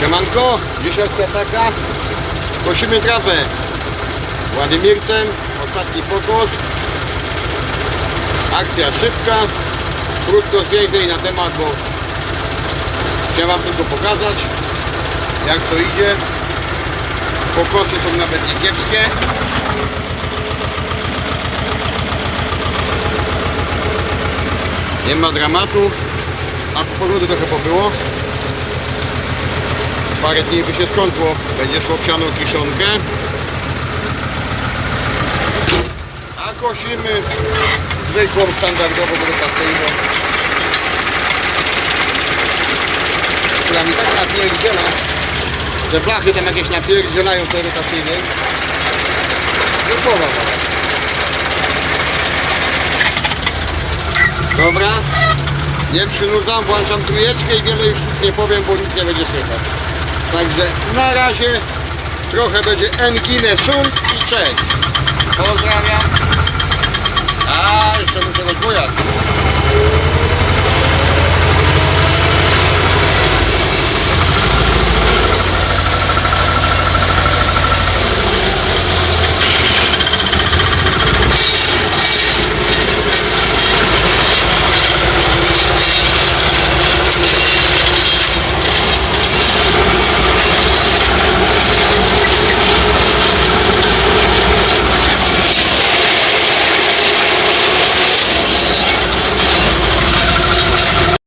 Siemanko, dzisiaj taka. Kosimy trawę Władimircem, ostatni pokos. Akcja szybka. Krótko zwięźlej na temat, bo chciałem Wam tylko pokazać jak to idzie. Pokosy są nawet nie kiepskie. Nie ma dramatu, a pogody trochę pobyło. Parę dni by się skończyło, będzie szło psianą kiszonkę. A kosimy zwykłą, standardową, rotacyjną. Która mi tak napierdziela, że blachy tam jakieś napierdzielają te rotacyjnej. Grupowa Dobra, nie przynudzam, włączam trójeczkę i wiele już nic nie powiem, bo nic nie będzie słychać. Także na razie trochę będzie Engine Sund i cześć. Pozdrawiam. A, jeszcze muszę rozbujać.